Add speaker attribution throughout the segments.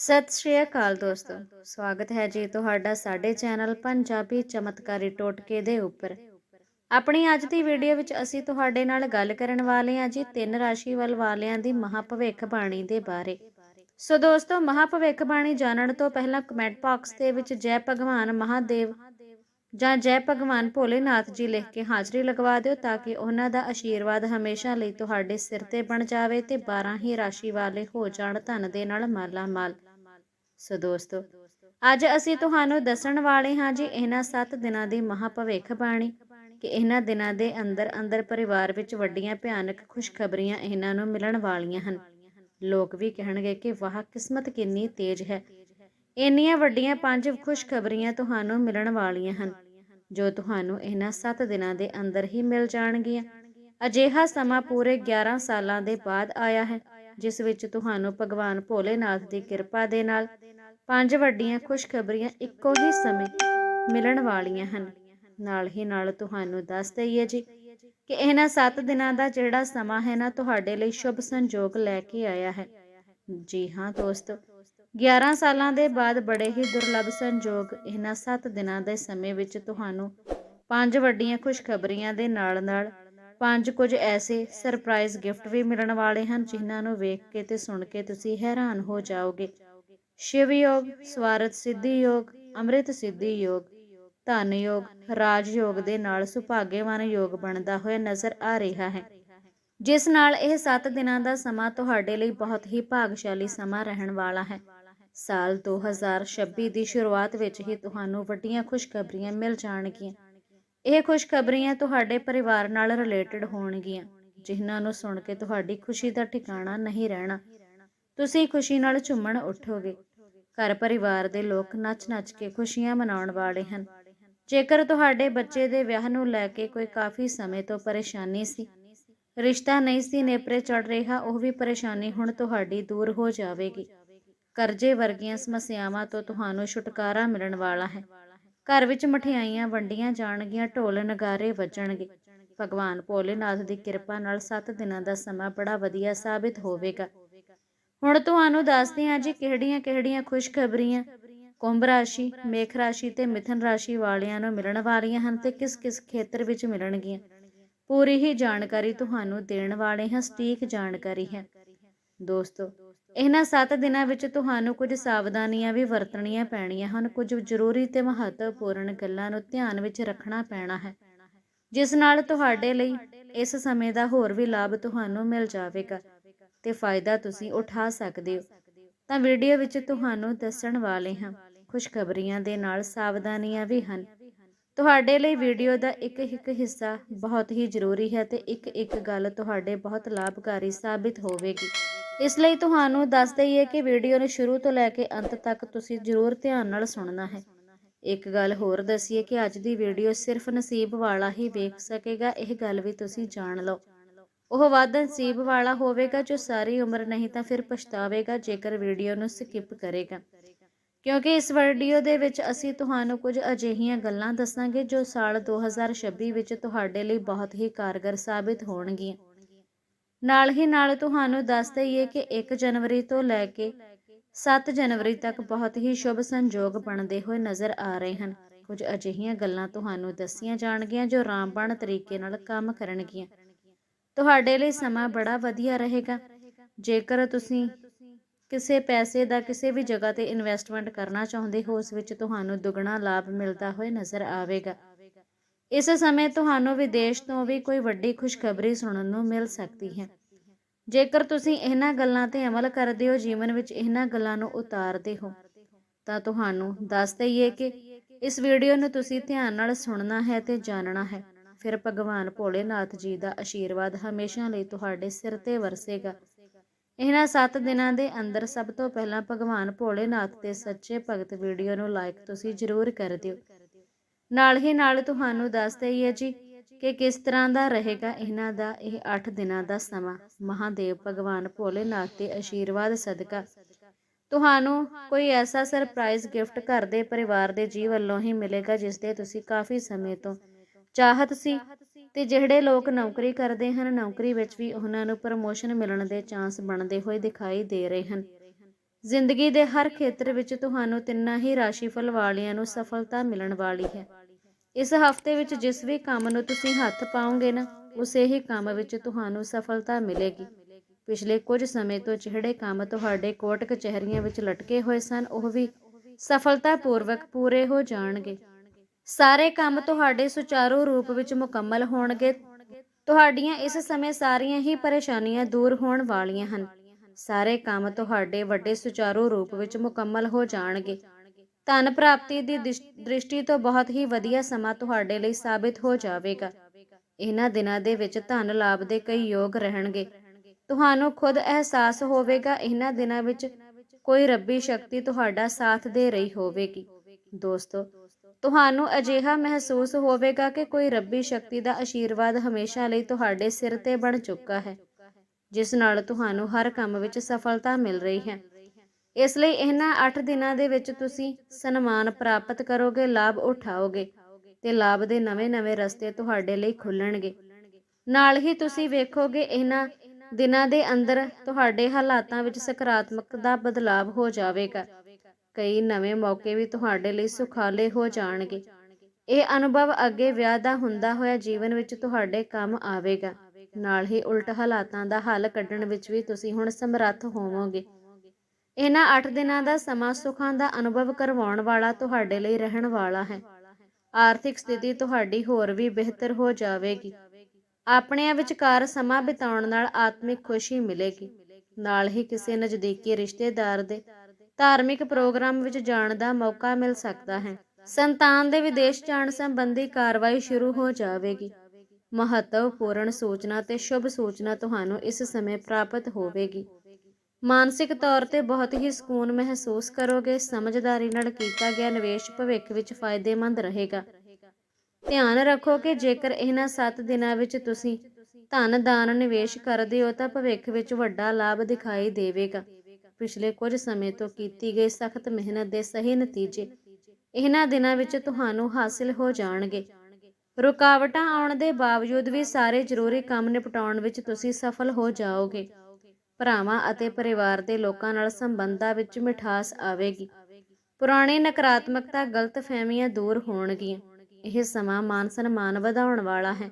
Speaker 1: ਸਤਿ ਸ਼੍ਰੀ ਅਕਾਲ ਦੋਸਤੋ। ਸਵਾਗਤ ਹੈ ਜੀ ਤੁਹਾਡਾ ਸਾਡੇ ਚੈਨਲ ਪੰਜਾਬੀ ਚਮਤਕਾਰੀ ਟੋਟਕੇ ਦੇ ਉੱਪਰ। ਆਪਣੀ ਅੱਜ ਦੀ ਵੀਡੀਓ ਵਿੱਚ ਅਸੀਂ ਤੁਹਾਡੇ ਨਾਲ ਗੱਲ ਕਰਨ ਵਾਲੇ ਹਾਂ ਜੀ ਤਿੰਨ ਰਾਸ਼ੀ ਵੱਲ ਵਾਲਿਆਂ ਦੀ ਮਹਾਭਵਿੱਖ ਬਾਣੀ ਦੇ ਬਾਰੇ। ਸੋ ਦੋਸਤੋ, ਮਹਾਭਵਿੱਖ ਬਾਣੀ ਜਾਣਨ ਤੋਂ ਪਹਿਲਾਂ ਕਮੈਂਟ ਬਾਕਸ ਦੇ ਵਿੱਚ ਜੈ ਭਗਵਾਨ ਮਹਾਦੇਵ ਜਾਂ ਜੈ ਭਗਵਾਨ ਭੋਲੇਨਾਥ ਜੀ ਲਿਖ ਕੇ ਹਾਜ਼ਰੀ ਲਗਵਾ ਦਿਓ ਤਾਂ ਕਿ ਉਹਨਾਂ ਦਾ ਆਸ਼ੀਰਵਾਦ ਹਮੇਸ਼ਾ ਲਈ ਤੁਹਾਡੇ ਸਿਰ ਤੇ ਬਣ ਜਾਵੇ ਤੇ 12 ਹੀ ਰਾਸ਼ੀ ਵਾਲੇ ਹੋ ਜਾਣ ਧਨ ਦੇ ਨਾਲ ਮਾਲਾ ਮਾਲ ਸੋ ਦੋਸਤੋ, ਅੱਜ ਅਸੀਂ ਤੁਹਾਨੂੰ ਦੱਸਣ ਵਾਲੇ ਹਾਂ ਜੀ ਇਹਨਾਂ 7 ਦਿਨਾਂ ਦੀ ਮਹਾਭਵਿੱਖ ਬਾਣੀ ਕਿ ਇਹਨਾਂ ਦਿਨਾਂ ਦੇ ਅੰਦਰ ਅੰਦਰ ਪਰਿਵਾਰ ਵਿੱਚ ਵੱਡੀਆਂ ਭਿਆਨਕ ਖੁਸ਼ਖਬਰੀਆਂ ਇਹਨਾਂ ਨੂੰ ਮਿਲਣ ਵਾਲੀਆਂ ਹਨ। ਲੋਕ ਵੀ ਕਹਿਣਗੇ ਕਿ ਵਾਹ, ਕਿਸਮਤ ਕਿੰਨੀ ਤੇਜ਼ ਹੈ। ਇੰਨੀਆਂ ਵੱਡੀਆਂ ਪੰਜ ਖੁਸ਼ਖਬਰੀਆਂ ਤੁਹਾਨੂੰ ਮਿਲਣ ਵਾਲੀਆਂ ਹਨ, ਜੋ ਤੁਹਾਨੂੰ ਇਹਨਾਂ 7 ਦਿਨਾਂ ਦੇ ਅੰਦਰ ਹੀ ਮਿਲ ਜਾਣਗੀਆਂ। ਅਜਿਹਾ ਸਮਾਂ ਪੂਰੇ 11 ਸਾਲਾਂ ਦੇ ਬਾਅਦ ਆਇਆ ਹੈ। ਜਿਸ ਵਿੱਚ ਤੁਹਾਨੂੰ ਭਗਵਾਨ ਭੋਲੇਨਾਥ ਦੀ ਕਿਰਪਾ ਦੇ ਨਾਲ ਪੰਜ ਵੱਡੀਆਂ ਖੁਸ਼ਖਬਰੀਆਂ ਇੱਕੋ ਹੀ ਸਮੇਂ ਮਿਲਣ ਵਾਲੀਆਂ ਹਨ। ਨਾਲ ਹੀ ਨਾਲ ਤੁਹਾਨੂੰ ਦੱਸ ਦਈਏ ਜੀ ਕਿ ਇਹਨਾਂ 7 ਦਿਨਾਂ ਦਾ ਜਿਹੜਾ ਸਮਾਂ ਹੈ ਨਾ, ਤੁਹਾਡੇ ਲਈ ਸ਼ੁਭ ਸੰਜੋਗ ਲੈ ਕੇ ਆਇਆ ਹੈ। ਜੀ ਹਾਂ ਦੋਸਤੋ 11 ਸਾਲਾਂ ਦੇ ਬਾਅਦ ਬੜੇ ਹੀ ਦੁਰਲੱਭ ਸੰਜੋਗ ਇਹਨਾਂ 7 ਦਿਨਾਂ ਦੇ ਸਮੇਂ ਵਿੱਚ ਤੁਹਾਨੂੰ ਪੰਜ ਵੱਡੀਆਂ ਖੁਸ਼ਖਬਰੀਆਂ ਦੇ ਨਾਲ-ਨਾਲ ਪੰਜ ਕੁਝ ਐਸੇ ਸਰਪ੍ਰਾਈਜ਼ ਗਿਫਟ ਵੀ ਮਿਲਣ ਵਾਲੇ ਹਨ ਜਿਨ੍ਹਾਂ ਨੂੰ ਵੇਖ ਕੇ ਤੇ ਸੁਣ ਕੇ ਤੁਸੀਂ ਹੈਰਾਨ ਹੋ ਜਾਓਗੇ। ਸ਼ਿਵ ਯੋਗ, ਸਵਾਰਥ ਸਿੱਧੀ ਯੋਗ, ਅੰਮ੍ਰਿਤ ਸਿੱਧੀ ਯੋਗ, ਧਨ ਯੋਗ, ਰਾਜ ਯੋਗ ਦੇ ਨਾਲ ਸੁਭਾਗੇਵਾਨ ਯੋਗ ਬਣਦਾ ਹੋਇਆ ਨਜ਼ਰ ਆ ਰਿਹਾ ਹੈ। ਜਿਸ ਨਾਲ ਇਹ 7 ਦਿਨਾਂ ਦਾ ਸਮਾਂ ਤੁਹਾਡੇ ਲਈ ਬਹੁਤ ਹੀ ਭਾਗਸ਼ਾਲੀ ਸਮਾਂ ਰਹਿਣ ਵਾਲਾ ਹੈ। ਸਾਲ 2026 ਦੀ ਸ਼ੁਰੂਆਤ ਵਿੱਚ ਹੀ ਤੁਹਾਨੂੰ ਵੱਡੀਆਂ ਖੁਸ਼ਖਬਰੀਆਂ ਮਿਲ ਜਾਣਗੀਆਂ। ਇਹ ਖੁਸ਼ਖਬਰੀਆਂ ਤੁਹਾਡੇ ਪਰਿਵਾਰ ਨਾਲ ਰਿਲੇਟਡ ਹੋਣਗੀਆਂ, ਜਿਨ੍ਹਾਂ ਨੂੰ ਸੁਣ ਕੇ ਤੁਹਾਡੀ ਖੁਸ਼ੀ ਦਾ ਠਿਕਾਣਾ ਨਹੀਂ ਰਹਿਣਾ। ਤੁਸੀਂ ਖੁਸ਼ੀ ਨਾਲ ਝੁੰਮਣ ਉੱਠੋਗੇ। ਘਰ ਪਰਿਵਾਰ ਦੇ ਲੋਕ ਨੱਚ-ਨੱਚ ਕੇ ਖੁਸ਼ੀਆਂ ਮਨਾਉਣ ਵਾਲੇ ਹਨ। ਜੇਕਰ ਤੁਹਾਡੇ ਬੱਚੇ ਦੇ ਵਿਆਹ ਨੂੰ ਲੈ ਕੇ ਕੋਈ ਕਾਫੀ ਸਮੇਂ ਤੋਂ ਪਰੇਸ਼ਾਨੀ ਸੀ, ਰਿਸ਼ਤਾ ਨਹੀਂ ਸੀ ਨੇਪਰੇ ਚੜ ਰਿਹਾ, ਉਹ ਵੀ ਪਰੇਸ਼ਾਨੀ ਹੁਣ ਤੁਹਾਡੀ ਦੂਰ ਹੋ ਜਾਵੇਗੀ। ਕਰਜ਼ੇ ਵਰਗੀਆਂ ਸਮੱਸਿਆਵਾਂ ਤੋਂ ਤੁਹਾਨੂੰ ਛੁਟਕਾਰਾ ਮਿਲਣ ਵਾਲਾ ਹੈ। ਘਰ ਵਿੱਚ ਮਠਿਆਈਆਂ ਵੰਡੀਆਂ ਜਾਣਗੀਆਂ, ਢੋਲ ਨਗਾਰੇ ਵੱਜਣਗੇ। ਭਗਵਾਨ ਭੋਲੇਨਾਥ ਦੀ ਕਿਰਪਾ ਨਾਲ 7 ਦਿਨਾਂ ਦਾ ਸਮਾਂ ਬੜਾ ਵਧੀਆ ਸਾਬਿਤ ਹੋਵੇਗਾ। ਹੁਣ ਤੁਹਾਨੂੰ ਦੱਸਦੇ ਹਾਂ ਜੀ ਕਿਹੜੀਆਂ-ਕਿਹੜੀਆਂ ਖੁਸ਼ਖਬਰੀਆਂ। ਕੁੰਭ ਰਾਸ਼ੀ, ਮੇਖ ਰਾਸ਼ੀ ਤੇ ਮਿਥਨ ਰਾਸ਼ੀ ਵਾਲਿਆਂ ਨੂੰ ਮਿਲਣ ਵਾਲੀਆਂ ਹਨ ਤੇ ਕਿਸ-ਕਿਸ ਖੇਤਰ ਵਿੱਚ ਮਿਲਣਗੀਆਂ? ਪੂਰੀ ਹੀ ਜਾਣਕਾਰੀ ਤੁਹਾਨੂੰ ਦੇਣ ਵਾਲੇ ਹਾਂ, ਸਟੀਕ ਜਾਣਕਾਰੀ ਹੈ। ਦੋਸਤੋ ਇਹਨਾਂ 7 ਦਿਨਾਂ ਵਿੱਚ ਤੁਹਾਨੂੰ ਕੁਝ ਸਾਵਧਾਨੀਆਂ ਵੀ ਵਰਤਣੀਆਂ ਪੈਣੀਆਂ ਹਨ। ਕੁਝ ਜ਼ਰੂਰੀ ਤੇ ਮਹੱਤਵਪੂਰਨ ਗੱਲਾਂ ਨੂੰ ਧਿਆਨ ਵਿੱਚ ਰੱਖਣਾ ਪੈਣਾ ਹੈ, ਜਿਸ ਨਾਲ ਤੁਹਾਡੇ ਲਈ ਇਸ ਸਮੇਂ ਦਾ ਹੋਰ ਵੀ ਲਾਭ ਤੁਹਾਨੂੰ ਮਿਲ ਜਾਵੇਗਾ ਤੇ ਫਾਇਦਾ ਤੁਸੀਂ ਉਠਾ ਸਕਦੇ ਹੋ। ਤਾਂ ਵੀਡੀਓ ਵਿੱਚ ਤੁਹਾਨੂੰ ਦੱਸਣ ਵਾਲੇ ਹਾਂ, ਖੁਸ਼ਖਬਰੀਆਂ ਦੇ ਨਾਲ ਸਾਵਧਾਨੀਆਂ ਵੀ ਹਨ। ਤੁਹਾਡੇ ਲਈ ਵੀਡੀਓ ਦਾ ਇੱਕ ਇੱਕ ਹਿੱਸਾ ਬਹੁਤ ਹੀ ਜ਼ਰੂਰੀ ਹੈ ਤੇ ਇੱਕ ਇੱਕ ਗੱਲ ਤੁਹਾਡੇ ਬਹੁਤ ਲਾਭਕਾਰੀ ਸਾਬਿਤ ਹੋਵੇਗੀ। ਇਸ ਲਈ ਤੁਹਾਨੂੰ ਦੱਸ ਦਈਏ ਕਿ ਵੀਡੀਓ ਨੂੰ ਸ਼ੁਰੂ ਤੋਂ ਲੈ ਕੇ ਅੰਤ ਤੱਕ ਤੁਸੀਂ ਜ਼ਰੂਰ ਧਿਆਨ ਨਾਲ ਸੁਣਨਾ ਹੈ। ਇੱਕ ਗੱਲ ਹੋਰ ਦਸੀਏ ਕਿ ਅੱਜ ਦੀ ਵੀਡੀਓ ਸਿਰਫ ਨਸੀਬ ਵਾਲਾ ਹੀ ਵੇਖ ਸਕੇਗਾ, ਇਹ ਗੱਲ ਵੀ ਤੁਸੀਂ ਜਾਣ ਲਓ। ਉਹ ਵੱਧ ਨਸੀਬ ਵਾਲਾ ਹੋਵੇਗਾ ਜੋ ਸਾਰੀ ਉਮਰ ਨਹੀਂ ਤਾਂ ਫਿਰ ਪਛਤਾਵੇਗਾ, ਜੇਕਰ ਵੀਡੀਓ ਨੂੰ ਸਕਿਪ ਕਰੇਗਾ। ਕਿਉਂਕਿ ਇਸ ਵੀਡੀਓ ਦੇ ਵਿੱਚ ਅਸੀਂ ਤੁਹਾਨੂੰ ਕੁਝ ਅਜਿਹੀਆਂ ਗੱਲਾਂ ਦੱਸਾਂਗੇ ਜੋ ਸਾਲ 2026 ਵਿੱਚ ਤੁਹਾਡੇ ਲਈ ਬਹੁਤ ਹੀ ਕਾਰਗਰ ਸਾਬਿਤ ਹੋਣਗੀਆਂ। ਨਾਲ ਹੀ ਨਾਲ ਤੁਹਾਨੂੰ ਦੱਸ ਦਈਏ ਕਿ 1 ਜਨਵਰੀ ਤੋਂ ਲੈ ਕੇ 7 ਜਨਵਰੀ ਤੱਕ ਬਹੁਤ ਹੀ ਸ਼ੁਭ ਸੰਜੋਗ ਬਣਦੇ ਹੋਏ ਨਜ਼ਰ ਆ ਰਹੇ ਹਨ। ਕੁਝ ਅਜਿਹੀਆਂ ਗੱਲਾਂ ਤੁਹਾਨੂੰ ਦੱਸੀਆਂ ਜਾਣਗੀਆਂ ਜੋ ਰਾਮਬਾਣ ਤਰੀਕੇ ਨਾਲ ਕੰਮ ਕਰਨਗੀਆਂ। ਤੁਹਾਡੇ ਲਈ ਸਮਾਂ ਬੜਾ ਵਧੀਆ ਰਹੇਗਾ। ਜੇਕਰ ਤੁਸੀਂ ਕਿਸੇ ਪੈਸੇ ਦਾ ਕਿਸੇ ਵੀ ਜਗ੍ਹਾ ਤੇ ਇਨਵੈਸਟਮੈਂਟ ਕਰਨਾ ਚਾਹੁੰਦੇ ਹੋ, ਉਸ ਵਿੱਚ ਤੁਹਾਨੂੰ ਦੁੱਗਣਾ ਲਾਭ ਮਿਲਦਾ ਹੋਏ ਨਜ਼ਰ ਆਵੇਗਾ। ਇਸ ਸਮੇਂ ਤੁਹਾਨੂੰ ਵਿਦੇਸ਼ ਤੋਂ ਵੀ ਕੋਈ ਵੱਡੀ ਖੁਸ਼ਖਬਰੀ ਸੁਣਨ ਨੂੰ ਮਿਲ ਸਕਦੀ ਹੈ। ਜੇਕਰ ਤੁਸੀਂ ਇਹਨਾਂ ਗੱਲਾਂ ਤੇ ਅਮਲ ਕਰਦੇ ਹੋ, ਜੀਵਨ ਵਿੱਚ ਇਹਨਾਂ ਗੱਲਾਂ ਨੂੰ ਉਤਾਰਦੇ ਹੋ, ਤਾਂ ਤੁਹਾਨੂੰ ਦੱਸ ਦਈਏ ਕਿ ਇਸ ਵੀਡੀਓ ਨੂੰ ਤੁਸੀਂ ਧਿਆਨ ਨਾਲ ਸੁਣਨਾ ਹੈ ਤੇ ਜਾਣਨਾ ਹੈ। ਫਿਰ ਭਗਵਾਨ ਭੋਲੇਨਾਥ ਜੀ ਦਾ ਆਸ਼ੀਰਵਾਦ ਹਮੇਸ਼ਾ ਲਈ ਤੁਹਾਡੇ ਸਿਰ ਤੇ ਵਰਸੇਗਾ। ਇਹਨਾਂ 7 ਦਿਨਾਂ ਦੇ ਅੰਦਰ ਸਭ ਤੋਂ ਪਹਿਲਾਂ ਭਗਵਾਨ ਭੋਲੇਨਾਥ ਦੇ ਸੱਚੇ ਭਗਤ ਵੀਡੀਓ ਨੂੰ ਲਾਈਕ ਤੁਸੀਂ ਜ਼ਰੂਰ ਕਰ ਦਿਓ। ਨਾਲ ਹੀ ਨਾਲ ਤੁਹਾਨੂੰ ਦੱਸ ਦਈਏ ਜੀ ਕਿ ਕਿਸ ਤਰ੍ਹਾਂ ਦਾ ਰਹੇਗਾ ਇਹਨਾਂ ਦਾ ਇਹ 8 ਦਿਨਾਂ ਦਾ ਸਮਾਂ। ਮਹਾਦੇਵ ਭਗਵਾਨ ਭੋਲੇਨਾਥ ਦੇ ਆਸ਼ੀਰਵਾਦ ਸਦਕਾ। ਤੁਹਾਨੂੰ ਕੋਈ ਐਸਾ ਸਰਪ੍ਰਾਈਜ਼ ਗਿਫਟ ਘਰ ਦੇ ਪਰਿਵਾਰ ਦੇ ਜੀ ਵੱਲੋਂ ਹੀ ਮਿਲੇਗਾ ਜਿਸ ਦੇ ਤੁਸੀਂ ਕਾਫੀ ਸਮੇਂ ਤੋਂ ਚਾਹਤ ਸੀ ਤੇ ਜਿਹੜੇ ਲੋਕ ਨੌਕਰੀ ਕਰਦੇ ਹਨ, ਨੌਕਰੀ ਵਿੱਚ ਵੀ ਉਹਨਾਂ ਨੂੰ ਪ੍ਰਮੋਸ਼ਨ ਮਿਲਣ ਦੇ ਚਾਂਸ ਬਣਦੇ ਹੋਏ ਦਿਖਾਈ ਦੇ ਰਹੇ ਹਨ। ਜ਼ਿੰਦਗੀ ਦੇ ਹਰ ਖੇਤਰ ਵਿੱਚ ਤੁਹਾਨੂੰ ਤਿੰਨਾਂ ਹੀ ਰਾਸ਼ੀਫਲ ਵਾਲਿਆਂ ਨੂੰ ਸਫਲਤਾ ਮਿਲਣ ਵਾਲੀ ਹੈ। ਇਸ ਹਫ਼ਤੇ ਵਿੱਚ ਜਿਸ ਵੀ ਕੰਮ ਨੂੰ ਤੁਸੀਂ ਹੱਥ ਪਾਓਗੇ ਨਾ, ਉਸੇ ਹੀ ਕੰਮ ਵਿੱਚ ਤੁਹਾਨੂੰ ਸਫਲਤਾ ਮਿਲੇਗੀ। ਪਿਛਲੇ ਕੁਝ ਸਮੇਂ ਤੋਂ ਜਿਹੜੇ ਕੰਮ ਤੁਹਾਡੇ ਕੋਰਟ ਕਚਹਿਰੀਆਂ ਵਿੱਚ ਲਟਕੇ ਹੋਏ ਸਨ, ਉਹ ਵੀ ਸਫਲਤਾਪੂਰਵਕ ਪੂਰੇ ਹੋ ਜਾਣਗੇ। ਸਾਰੇ ਕੰਮ ਤੁਹਾਡੇ ਸੁਚਾਰੂ ਰੂਪ ਵਿੱਚ ਮੁਕੰਮਲ ਹੋਣਗੇ। ਤੁਹਾਡੀਆਂ ਇਸ ਸਮੇਂ ਸਾਰੀਆਂ ਹੀ ਪਰੇਸ਼ਾਨੀਆਂ ਦੂਰ ਹੋਣ ਵਾਲੀਆਂ ਹਨ। ਸਾਰੇ ਕੰਮ ਤੁਹਾਡੇ ਵੱਡੇ ਸੁਚਾਰੂ ਰੂਪ ਵਿੱਚ ਮੁਕੰਮਲ ਹੋ ਜਾਣਗੇ। ਧਨ ਪ੍ਰਾਪਤੀ ਦੀ ਦ੍ਰਿਸ਼ਟੀ ਤੋਂ ਬਹੁਤ ਹੀ ਵਧੀਆ ਸਮਾਂ ਤੁਹਾਡੇ ਲਈ ਸਾਬਿਤ ਹੋ ਜਾਵੇਗਾ। ਇਹਨਾਂ ਦਿਨਾਂ ਦੇ ਵਿੱਚ ਧਨ ਲਾਭ ਦੇ ਕਈ ਯੋਗ ਰਹਿਣਗੇ। ਤੁਹਾਨੂੰ ਖੁਦ ਅਹਿਸਾਸ ਹੋਵੇਗਾ, ਇਹਨਾਂ ਦਿਨਾਂ ਵਿੱਚ ਕੋਈ ਰੱਬੀ ਸ਼ਕਤੀ ਤੁਹਾਡਾ ਸਾਥ ਦੇ ਰਹੀ ਹੋਵੇਗੀ। ਦੋਸਤੋ, ਤੁਹਾਨੂੰ ਅਜਿਹਾ ਮਹਿਸੂਸ ਹੋਵੇਗਾ ਕਿ ਕੋਈ ਰੱਬੀ ਸ਼ਕਤੀ ਦਾ ਆਸ਼ੀਰਵਾਦ ਹਮੇਸ਼ਾ ਲਈ ਤੁਹਾਡੇ ਸਿਰ ਤੇ ਬਣ ਚੁੱਕਾ ਹੈ, ਜਿਸ ਨਾਲ ਤੁਹਾਨੂੰ ਹਰ ਕੰਮ ਵਿੱਚ ਸਫਲਤਾ ਮਿਲ ਰਹੀ ਹੈ। ਇਸ ਲਈ ਇਹਨਾਂ 8 ਦਿਨਾਂ ਦੇ ਵਿੱਚ ਤੁਸੀਂ ਸਨਮਾਨ ਪ੍ਰਾਪਤ ਕਰੋਗੇ, ਲਾਭ ਉਠਾਓਗੇ ਤੇ ਲਾਭ ਦੇ ਨਵੇਂ-ਨਵੇਂ ਰਸਤੇ ਤੁਹਾਡੇ ਲਈ ਖੁੱਲਣਗੇ। ਨਾਲ ਹੀ ਤੁਸੀਂ ਵੇਖੋਗੇ ਇਹਨਾਂ ਦਿਨਾਂ ਦੇ ਅੰਦਰ ਤੁਹਾਡੇ ਹਾਲਾਤਾਂ ਵਿੱਚ ਸਕਾਰਾਤਮਕ ਦਾ ਬਦਲਾਵ ਹੋ ਜਾਵੇਗਾ। ਕਈ ਨਵੇਂ ਮੌਕੇ ਵੀ ਤੁਹਾਡੇ ਲਈ ਸੁਖਾਲੇ ਹੋ ਜਾਣਗੇ। ਇਹ ਅਨੁਭਵ ਅੱਗੇ ਵਿਆਹ ਦਾ ਹੁੰਦਾ ਹੋਇਆ ਜੀਵਨ ਵਿੱਚ ਤੁਹਾਡੇ ਕੰਮ ਆਵੇਗਾ। ਨਾਲ ਹੀ ਉਲਟ ਹਾਲਾਤਾਂ ਦਾ ਹੱਲ ਕੱਢਣ ਵਿੱਚ ਵੀ ਤੁਸੀਂ ਹੁਣ ਸਮਰੱਥ ਹੋਵੋਗੇ। ਇਹਨਾਂ 8 ਦਿਨਾਂ ਦਾ ਸਮਾਂ ਸੁਖਾਂ ਦਾ ਅਨੁਭਵ ਕਰਵਾਉਣ ਵਾਲਾ ਤੁਹਾਡੇ ਲਈ ਰਹਿਣ ਵਾਲਾ ਹੈ। ਆਰਥਿਕ ਸਥਿਤੀ ਤੁਹਾਡੀ ਹੋਰ ਵੀ ਬਿਹਤਰ ਹੋ ਜਾਵੇਗੀ। ਆਪਣਿਆਂ ਵਿਚਕਾਰ ਸਮਾਂ ਬਿਤਾਉਣ ਨਾਲ ਆਤਮਿਕ ਖੁਸ਼ੀ ਮਿਲੇਗੀ। ਨਾਲ ਹੀ ਕਿਸੇ ਨਜ਼ਦੀਕੀ ਰਿਸ਼ਤੇਦਾਰ ਦੇ ਧਾਰਮਿਕ ਪ੍ਰੋਗਰਾਮ ਵਿੱਚ ਜਾਣ ਦਾ ਮੌਕਾ ਮਿਲ ਸਕਦਾ ਹੈ। ਸੰਤਾਨ ਦੇ ਵਿਦੇਸ਼ ਜਾਣ ਸੰਬੰਧੀ ਕਾਰਵਾਈ ਸ਼ੁਰੂ ਹੋ ਜਾਵੇਗੀ। ਮਹੱਤਵਪੂਰਨ ਸੂਚਨਾ ਤੇ ਸ਼ੁਭ ਸੂਚਨਾ ਤੁਹਾਨੂੰ ਇਸ ਸਮੇਂ ਪ੍ਰਾਪਤ ਹੋਵੇਗੀ। ਮਾਨਸਿਕ ਤੌਰ ਤੇ ਬਹੁਤ ਹੀ ਸਕੂਨ ਮਹਿਸੂਸ ਕਰੋਗੇ, ਸਮਝਦਾਰੀ ਨਾਲ ਕੀਤਾ ਗਿਆ ਨਿਵੇਸ਼ ਭਵਿੱਖ ਵਿੱਚ ਫਾਇਦੇਮੰਦ ਰਹੇਗਾ। ਧਿਆਨ ਰੱਖੋ ਕਿ ਜੇਕਰ ਇਹਨਾਂ 7 ਦਿਨਾਂ ਵਿੱਚ ਤੁਸੀਂ ਧਨ ਦਾਨ ਨਿਵੇਸ਼ ਕਰਦੇ ਹੋ, ਤਾਂ ਭਵਿੱਖ ਵਿੱਚ ਵੱਡਾ ਲਾਭ ਦਿਖਾਈ ਦੇਵੇਗਾ। ਪਿਛਲੇ ਕੁਝ ਸਮੇਂ ਤੋਂ ਕੀਤੀ ਗਈ ਸਖਤ ਮਿਹਨਤ ਦੇ ਸਹੀ ਨਤੀਜੇ ਇਹਨਾਂ ਦਿਨਾਂ ਵਿੱਚ ਤੁਹਾਨੂੰ ਹਾਸਿਲ ਹੋ ਜਾਣਗੇ। ਰੁਕਾਵਟਾਂ ਆਉਣ ਦੇ ਬਾਵਜੂਦ ਵੀ ਸਾਰੇ ਜ਼ਰੂਰੀ ਕੰਮ ਨਿਪਟਾਉਣ ਵਿੱਚ ਤੁਸੀਂ ਸਫਲ ਹੋ ਜਾਓਗੇ। ਭਰਾਵਾਂ ਅਤੇ ਪਰਿਵਾਰ ਦੇ ਲੋਕਾਂ ਨਾਲ ਸੰਬੰਧਾਂ ਵਿੱਚ ਮਿਠਾਸ ਆਵੇਗੀ। ਪੁਰਾਣੀ ਨਕਾਰਾਤਮਕਤਾ ਗਲਤਫਹਿਮੀਆਂ ਦੂਰ ਹੋਣਗੀਆਂ। ਇਹ ਸਮਾਂ ਮਾਨ ਸਨਮਾਨ ਵਧਾਉਣ ਵਾਲਾ ਹੈ।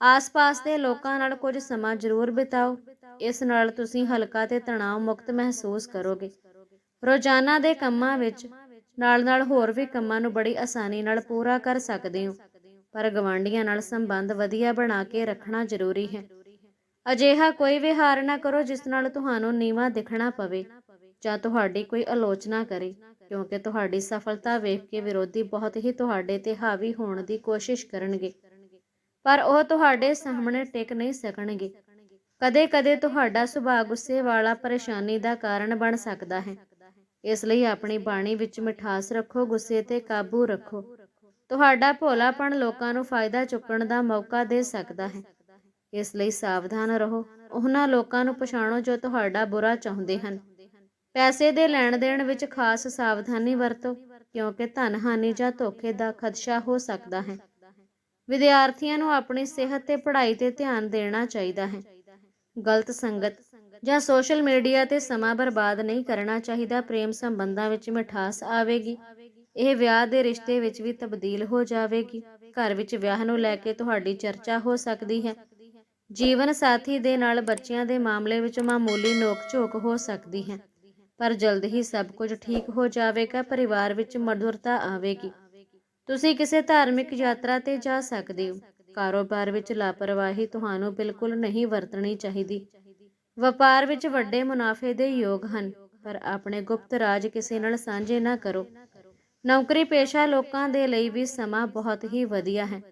Speaker 1: ਆਸ-ਪਾਸ ਦੇ ਲੋਕਾਂ ਨਾਲ ਕੁਝ ਸਮਾਂ ਜ਼ਰੂਰ ਬਿਤਾਓ। ਇਸ ਨਾਲ ਤੁਸੀਂ ਹਲਕਾ ਤੇ ਤਣਾਅ ਮੁਕਤ ਮਹਿਸੂਸ ਕਰੋਗੇ। ਰੋਜ਼ਾਨਾ ਦੇ ਕੰਮਾਂ ਵਿੱਚ ਨਾਲ-ਨਾਲ ਹੋਰ ਵੀ ਕੰਮਾਂ ਨੂੰ ਬੜੀ ਆਸਾਨੀ ਨਾਲ ਪੂਰਾ ਕਰ ਸਕਦੇ ਹੋ। ਪਰ ਗਵਾਂਢੀਆਂ ਨਾਲ ਸੰਬੰਧ ਵਧੀਆ ਬਣਾ ਕੇ ਰੱਖਣਾ ਜ਼ਰੂਰੀ ਹੈ। ਅਜਿਹਾ ਕੋਈ ਵਿਹਾਰ ਨਾ ਕਰੋ ਜਿਸ ਨਾਲ ਤੁਹਾਨੂੰ ਨੀਵਾ ਦਿਖਣਾ ਪਵੇ, ਜਾਂ ਤੁਹਾਡੀ ਕੋਈ ਆਲੋਚਨਾ ਕਰੇ, ਕਿਉਂਕਿ ਤੁਹਾਡੀ ਸਫਲਤਾ ਵੇਖ ਕੇ ਵਿਰੋਧੀ ਬਹੁਤ ਹੀ ਤੁਹਾਡੇ ਤੇ ਹਾਵੀ ਹੋਣ ਦੀ ਕੋਸ਼ਿਸ਼ ਕਰਨਗੇ। ਪਰ ਉਹ ਤੁਹਾਡੇ ਸਾਹਮਣੇ ਟਿਕ ਨਹੀਂ ਸਕਣਗੇ। ਕਦੇ-ਕਦੇ ਤੁਹਾਡਾ ਸੁਭਾਅ ਗੁੱਸੇ ਵਾਲਾ ਪਰੇਸ਼ਾਨੀ ਦਾ ਕਾਰਨ ਬਣ ਸਕਦਾ ਹੈ। ਇਸ ਲਈ ਆਪਣੀ ਬਾਣੀ ਵਿੱਚ ਮਿਠਾਸ ਰੱਖੋ, ਗੁੱਸੇ ਤੇ ਕਾਬੂ ਰੱਖੋ। ਤੁਹਾਡਾ ਭੋਲਾਪਣ ਲੋਕਾਂ ਨੂੰ ਫਾਇਦਾ ਚੁੱਕਣ ਦਾ ਮੌਕਾ ਦੇ ਸਕਦਾ ਹੈ। ਇਸ ਲਈ ਸਾਵਧਾਨ ਰਹੋ। ਉਹਨਾਂ ਲੋਕਾਂ ਨੂੰ ਪਛਾਣੋ ਜੋ ਤੁਹਾਡਾ ਬੁਰਾ ਚਾਹੁੰਦੇ ਹਨ। ਪੈਸੇ ਦੇ ਲੈਣ ਦੇਣ ਵਿੱਚ ਖਾਸ ਸਾਵਧਾਨੀ ਵਰਤੋ, ਕਿਉਂਕਿ ਧਨ ਹਾਨੀ ਜਾਂ ਧੋਖੇ ਦਾ ਖਦਸ਼ਾ ਹੋ ਸਕਦਾ ਹੈ। ਵਿਦਿਆਰਥੀਆਂ ਨੂੰ ਆਪਣੀ ਸਿਹਤ ਤੇ ਪੜ੍ਹਾਈ ਤੇ ਧਿਆਨ ਦੇਣਾ ਚਾਹੀਦਾ ਹੈ। ਗਲਤ ਸੰਗਤ ਜਾਂ ਸੋਸ਼ਲ ਮੀਡੀਆ ਤੇ ਸਮਾਂ ਬਰਬਾਦ ਨਹੀਂ ਕਰਨਾ ਚਾਹੀਦਾ। ਪ੍ਰੇਮ ਸੰਬੰਧਾਂ ਵਿੱਚ ਮਿਠਾਸ ਆਵੇਗੀ। ਇਹ ਵਿਆਹ ਦੇ ਰਿਸ਼ਤੇ ਵਿੱਚ ਵੀ ਤਬਦੀਲ ਹੋ ਜਾਵੇਗੀ। ਘਰ ਵਿੱਚ ਵਿਆਹ ਨੂੰ ਲੈ ਕੇ ਤੁਹਾਡੀ ਚਰਚਾ ਹੋ ਸਕਦੀ ਹੈ। ਜੀਵਨ ਸਾਥੀ ਦੇ ਨਾਲ ਬੱਚਿਆਂ ਦੇ ਮਾਮਲੇ ਵਿੱਚ ਮਾਮੂਲੀ ਨੋਕ-ਝੋਕ ਹੋ ਸਕਦੀ ਹੈ। ਪਰ ਜਲਦ ਹੀ ਸਭ ਕੁਝ ਠੀਕ ਹੋ ਜਾਵੇਗਾ, ਪਰਿਵਾਰ ਵਿੱਚ ਮਧੁਰਤਾ ਆਵੇਗੀ। ਤੁਸੀਂ ਕਿਸੇ ਧਾਰਮਿਕ ਯਾਤਰਾ ਤੇ ਜਾ ਸਕਦੇ ਹੋ। ਕਾਰੋਬਾਰ ਵਿੱਚ ਲਾਪਰਵਾਹੀ ਤੁਹਾਨੂੰ ਬਿਲਕੁਲ ਨਹੀਂ ਵਰਤਣੀ ਚਾਹੀਦੀ। ਵਪਾਰ ਵਿੱਚ ਵੱਡੇ ਮੁਨਾਫੇ ਦੇ ਯੋਗ ਹਨ, ਪਰ ਆਪਣੇ ਗੁਪਤ ਰਾਜ ਕਿਸੇ ਨਾਲ ਸਾਂਝੇ ਨਾ ਕਰੋ। ਨੌਕਰੀ ਪੇਸ਼ਾ ਲੋਕਾਂ ਦੇ ਲਈ ਵੀ ਸਮਾਂ ਬਹੁਤ ਹੀ ਵਧੀਆ ਹੈ।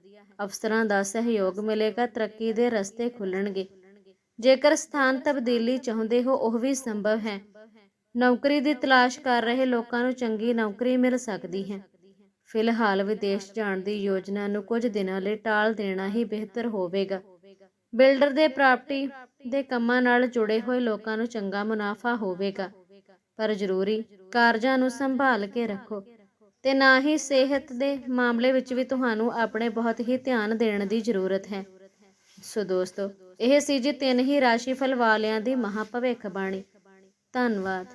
Speaker 1: ਅਫਸਰਾਂ ਦਾ ਸਹਿਯੋਗ ਮਿਲੇਗਾ, ਤਰੱਕੀ ਦੇ ਰਸਤੇ ਖੁੱਲਣਗੇ। ਜੇਕਰ ਸਥਾਨ ਤਬਦੀਲੀ ਚਾਹੁੰਦੇ ਹੋ, ਉਹ ਵੀ ਸੰਭਵ ਹੈ। ਨੌਕਰੀ ਦੀ ਤਲਾਸ਼ ਕਰ ਰਹੇ ਲੋਕਾਂ ਨੂੰ ਚੰਗੀ ਨੌਕਰੀ ਮਿਲ ਸਕਦੀ ਹੈ। ਫਿਲਹਾਲ ਵਿਦੇਸ਼ ਜਾਣ ਦੀ ਯੋਜਨਾ ਨੂੰ ਕੁਝ ਦਿਨਾਂ ਲਈ ਟਾਲ ਦੇਣਾ ਹੀ ਬਿਹਤਰ ਹੋਵੇਗਾ। ਬਿਲਡਰ ਦੇ ਪ੍ਰਾਪਰਟੀ ਦੇ ਕੰਮਾਂ ਨਾਲ ਜੁੜੇ ਹੋਏ ਲੋਕਾਂ ਨੂੰ ਚੰਗਾ ਮੁਨਾਫਾ ਹੋਵੇਗਾ। ਪਰ ਜ਼ਰੂਰੀ ਕਾਰਜਾਂ ਨੂੰ ਸੰਭਾਲ ਕੇ ਰੱਖੋ। ਤੇ ਨਾ ਹੀ ਸਿਹਤ ਦੇ ਮਾਮਲੇ ਵਿੱਚ ਵੀ ਤੁਹਾਨੂੰ ਆਪਣੇ ਬਹੁਤ ਹੀ ਧਿਆਨ ਦੇਣ ਦੀ ਜ਼ਰੂਰਤ ਹੈ। ਸੋ ਦੋਸਤੋ, ਇਹ ਸੀ ਜੀ ਤਿੰਨ ਹੀ ਰਾਸ਼ੀਫਲ ਵਾਲਿਆਂ ਦੀ ਮਹਾਭਵਿੱਖ ਬਾਣੀ। ਧੰਨਵਾਦ।